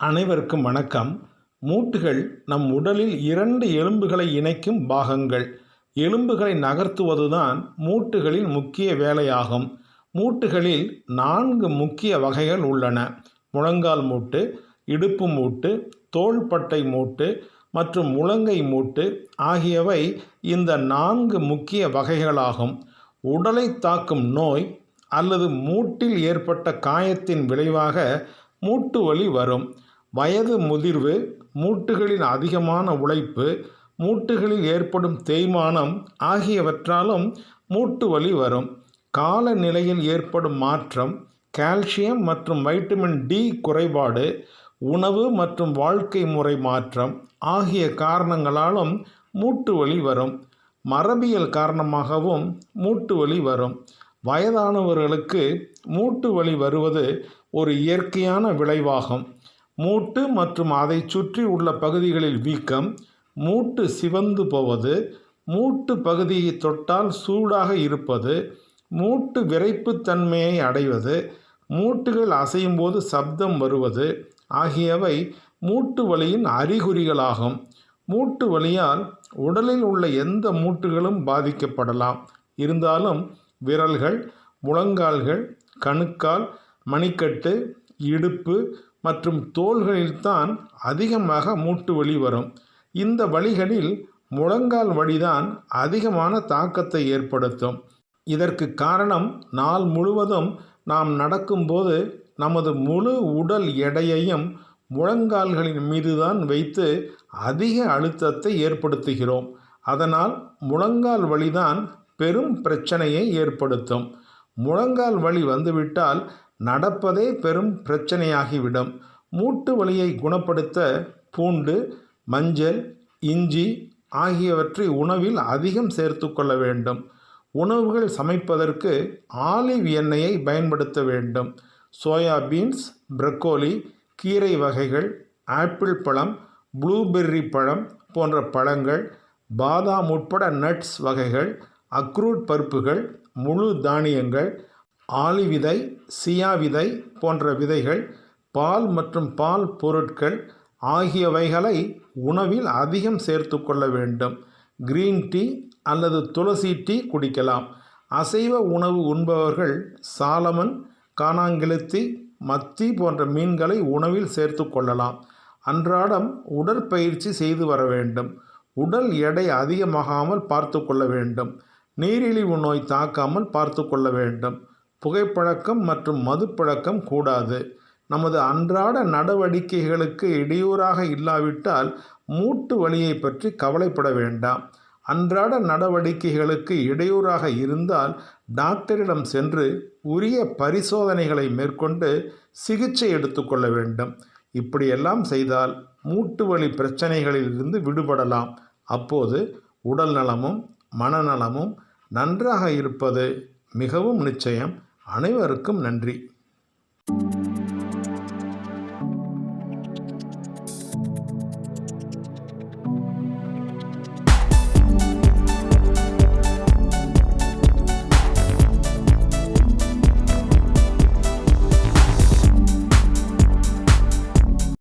அனைவருக்கும் வணக்கம். மூட்டுகள் நம் உடலில் இரண்டு எலும்புகளை இணைக்கும் பாகங்கள். எலும்புகளை நகர்த்துவதுதான் மூட்டுகளின் முக்கிய வேலையாகும். மூட்டுகளில் நான்கு முக்கிய வகைகள் உள்ளன. முழங்கால் மூட்டு இடுப்பு மூட்டு தோள்பட்டை மூட்டு மற்றும் முழங்கை மூட்டு ஆகியவை இந்த நான்கு முக்கிய வகைகளாகும். உடலை தாக்கும் நோய் அல்லது மூட்டில் ஏற்பட்ட காயத்தின் விளைவாக மூட்டு வலி வரும். வயது முதிர்வு மூட்டுகளின் அதிகமான உழைப்பு மூட்டுகளில் ஏற்படும் தேய்மானம் ஆகியவற்றாலும் மூட்டு வலி வரும். காலநிலையில் ஏற்படும் மாற்றம் கால்சியம் மற்றும் வைட்டமின் டி குறைபாடு உணவு மற்றும் வாழ்க்கை முறை மாற்றம் ஆகிய காரணங்களாலும் மூட்டு வலி வரும். மரபியல் காரணமாகவும் மூட்டு வலி வரும். வயதானவர்களுக்கு மூட்டு வலி வருவது ஒரு இயற்கையான விளைவாகும். மூட்டு மற்றும் அதை சுற்றி உள்ள பகுதிகளில் வீக்கம் மூட்டு சிவந்து போவது மூட்டு பகுதியை தொட்டால் சூடாக இருப்பது மூட்டு விரைப்புத்தன்மையை அடைவது மூட்டுகள் அசையும் போது சப்தம் வருவது ஆகியவை மூட்டு வலியின் அறிகுறிகளாகும். மூட்டு வலியால் உடலில் உள்ள எந்த மூட்டுகளும் பாதிக்கப்படலாம். இருந்தாலும் விரல்கள் முழங்கால்கள் கணுக்கால் மணிக்கட்டு இடுப்பு மற்றும் தோள்களில்தான் அதிகமாக மூட்டு வலி வரும். இந்த வழிகளில் முழங்கால் வழிதான் அதிகமான தாக்கத்தை ஏற்படுத்தும். இதற்கு காரணம் நாள் முழுவதும் நாம் நடக்கும்போது நமது முழு உடல் எடையையும் முழங்கால்களின் மீதுதான் வைத்து அதிக அழுத்தத்தை ஏற்படுத்துகிறோம். அதனால் முழங்கால் வலிதான் பெரும் பிரச்சனையை ஏற்படுத்தும். முழங்கால் வலி வந்துவிட்டால் நடப்பதே பெரும் பிரச்சனையாகிவிடும். மூட்டு வலியை குணப்படுத்த பூண்டு மஞ்சள் இஞ்சி ஆகியவற்றை உணவில் அதிகம் சேர்த்து கொள்ள வேண்டும். உணவுகள் சமைப்பதற்கு ஆலிவ் எண்ணெயை பயன்படுத்த வேண்டும். சோயாபீன்ஸ் பிரக்கோலி கீரை வகைகள் ஆப்பிள் பழம் ப்ளூபெர்ரி பழம் போன்ற பழங்கள் பாதாம் உட்பட நட்ஸ் வகைகள் அக்ரூட் பருப்புகள் முழு தானியங்கள் ஆளி விதை சியா விதை போன்ற விதைகள் பால் மற்றும் பால் பொருட்கள் ஆகியவைகளை உணவில் அதிகம் சேர்த்து கொள்ள வேண்டும். கிரீன் டீ அல்லது துளசி டீ குடிக்கலாம். அசைவ உணவு உண்பவர்கள் சாலமன் காணாங்கெழுத்தி மத்தி போன்ற மீன்களை உணவில் சேர்த்து கொள்ளலாம். அன்றாடம் உடற்பயிற்சி செய்து வர வேண்டும். உடல் எடை அதிகமாகாமல் பார்த்து கொள்ள வேண்டும். நீரிழிவு நோய் தாக்காமல் பார்த்து கொள்ள வேண்டும். புகைப்பழக்கம் மற்றும் மதுப்பழக்கம் கூடாது. நமது அன்றாட நடவடிக்கைகளுக்கு இடையூறாக இல்லாவிட்டால் மூட்டு வலியை பற்றி கவலைப்பட வேண்டாம். அன்றாட நடவடிக்கைகளுக்கு இடையூறாக இருந்தால் டாக்டரிடம் சென்று உரிய பரிசோதனைகளை மேற்கொண்டு சிகிச்சை எடுத்துக்கொள்ள வேண்டும். இப்படியெல்லாம் செய்தால் மூட்டு வலி பிரச்சனைகளிலிருந்து விடுபடலாம். அப்போது உடல் நலமும் மனநலமும் நன்றாக இருப்பது மிகவும் நிச்சயம். அனைவருக்கும் நன்றி.